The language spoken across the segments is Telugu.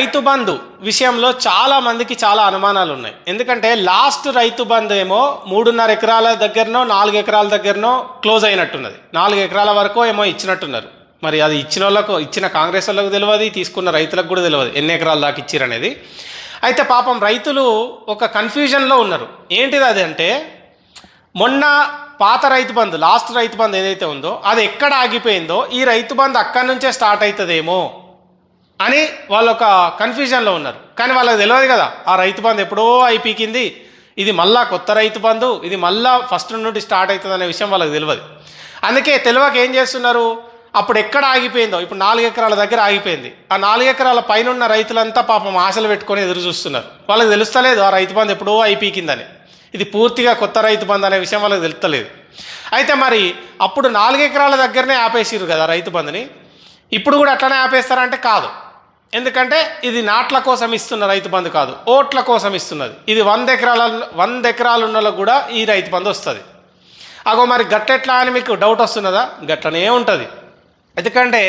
రైతు బంధు విషయంలో చాలా మందికి చాలా అనుమానాలు ఉన్నాయి ఎందుకంటే లాస్ట్ రైతు బంధు ఏమో మూడున్నర ఎకరాల దగ్గరనో నాలుగు ఎకరాల దగ్గరనో క్లోజ్ అయినట్టున్నది. నాలుగు ఎకరాల వరకు ఏమో ఇచ్చినట్టున్నారు. మరి అది ఇచ్చిన వాళ్ళకు ఇచ్చిన కాంగ్రెస్ వాళ్ళకు తెలియదు తీసుకున్న రైతులకు కూడా తెలియదు ఎన్ని ఎకరాల దాకా ఇచ్చిరనేది అయితే పాపం రైతులు ఒక కన్ఫ్యూజన్లో ఉన్నారు. ఏంటిది అది అంటే మొన్న పాత రైతు బంధు లాస్ట్ రైతు బంధు ఏదైతే ఉందో అది ఎక్కడ ఆగిపోయిందో ఈ రైతు బంధు అక్కడి నుంచే స్టార్ట్ అవుతుందేమో అని వాళ్ళు ఒక కన్ఫ్యూజన్లో ఉన్నారు. కానీ వాళ్ళకి తెలియదు కదా ఆ రైతు బంధు ఎప్పుడో అయిపీకింది ఇది మళ్ళా కొత్త రైతు బంధు ఇది మళ్ళా ఫస్ట్ నుండి స్టార్ట్ అవుతుంది అనే విషయం వాళ్ళకి తెలియదు అందుకే తెలియక ఏం చేస్తున్నారు? అప్పుడు ఎక్కడ ఆగిపోయిందో ఇప్పుడు నాలుగు ఎకరాల దగ్గర ఆగిపోయింది. ఆ నాలుగు ఎకరాల పైన ఉన్న రైతులంతా పాపం ఆశలు పెట్టుకొని ఎదురు చూస్తున్నారు. వాళ్ళకి తెలుస్తలేదు ఆ రైతు బంధు ఎప్పుడో అయిపీకిందని ఇది పూర్తిగా కొత్త రైతు బంధు అనే విషయం వాళ్ళకి తెలుస్తలేదు. అయితే మరి అప్పుడు నాలుగు ఎకరాల దగ్గరనే ఆపేసిరు కదా రైతు బంధుని. ఇప్పుడు కూడా అట్లనే ఆపేస్తారంటే కాదు. ఎందుకంటే ఇది నాట్ల కోసం ఇస్తున్న రైతు బంధు కాదు ఓట్ల కోసం ఇస్తున్నది. ఇది వంద ఎకరాల వంద ఎకరాలు ఉన్నలో కూడా ఈ రైతు బంధు వస్తుంది. అగో మరి గట్టెట్లా అని మీకు డౌట్ వస్తున్నదా? గట్లనే ఉంటుంది. ఎందుకంటే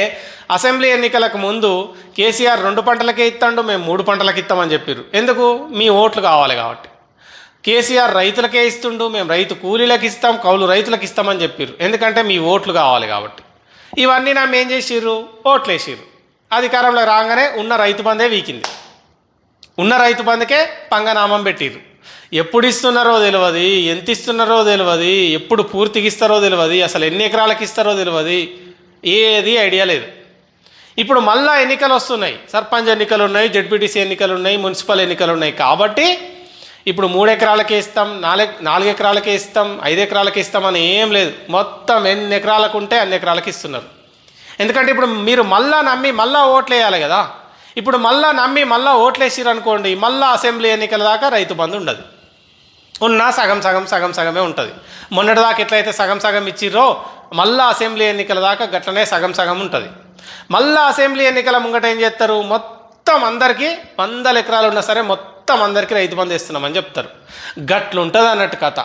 అసెంబ్లీ ఎన్నికలకు ముందు కేసీఆర్ రెండు పంటలకే ఇస్తాడు మేము మూడు పంటలకు ఇస్తామని చెప్పారు ఎందుకు? మీ ఓట్లు కావాలి కాబట్టి. కేసీఆర్ రైతులకే ఇస్తుండు మేము రైతు కూలీలకు ఇస్తాం కౌలు రైతులకు ఇస్తామని చెప్పారు ఎందుకంటే మీ ఓట్లు కావాలి కాబట్టి. ఇవన్నీ నమ్మి ఏం చేసిర్రు? ఓట్లు వేసిర్రు అధికారంలో రాగానే ఉన్న రైతు బందే వీకింది. ఉన్న రైతు బంధుకే పంగనామం పెట్టిరు ఎప్పుడు ఇస్తున్నారో తెలియదు ఎంత ఇస్తున్నారో తెలియదు ఎప్పుడు పూర్తిగా ఇస్తారో తెలియదు అసలు ఎన్ని ఎకరాలకు ఇస్తారో తెలియదు ఏది ఐడియా లేదు. ఇప్పుడు మళ్ళా ఎన్నికలు వస్తున్నాయి. సర్పంచ్ ఎన్నికలు ఉన్నాయి జడ్పీటీసీ ఎన్నికలు ఉన్నాయి మున్సిపల్ ఎన్నికలు ఉన్నాయి కాబట్టి ఇప్పుడు మూడు ఎకరాలకే ఇస్తాం నాలుగు నాలుగు ఎకరాలకే ఇస్తాం ఐదు ఎకరాలకే ఇస్తాం అని ఏం లేదు. మొత్తం ఎన్ని ఎకరాలకు ఉంటే అన్ని ఎకరాలకి ఇస్తున్నారు. ఎందుకంటే ఇప్పుడు మీరు మళ్ళా నమ్మి మళ్ళా ఓట్లేయాలి కదా. ఇప్పుడు మళ్ళా నమ్మి మళ్ళా ఓట్లు అనుకోండి మళ్ళా అసెంబ్లీ ఎన్నికల దాకా రైతు బంధు ఉండదు. ఉన్నా సగం సగం సగం సగమే ఉంటుంది. మొన్నటిదాకా ఎట్లయితే సగం సగం ఇచ్చిర్రో మళ్ళా అసెంబ్లీ ఎన్నికల దాకా గట్లనే సగం సగం ఉంటుంది. మళ్ళా అసెంబ్లీ ఎన్నికల ముంగట ఏం చేస్తారు మొత్తం అందరికీ వందల ఎకరాలు ఉన్నా సరే మొత్తం అందరికీ రైతు బంధు ఇస్తున్నామని చెప్తారు. గట్లుంటుంది అన్నట్టు కథ.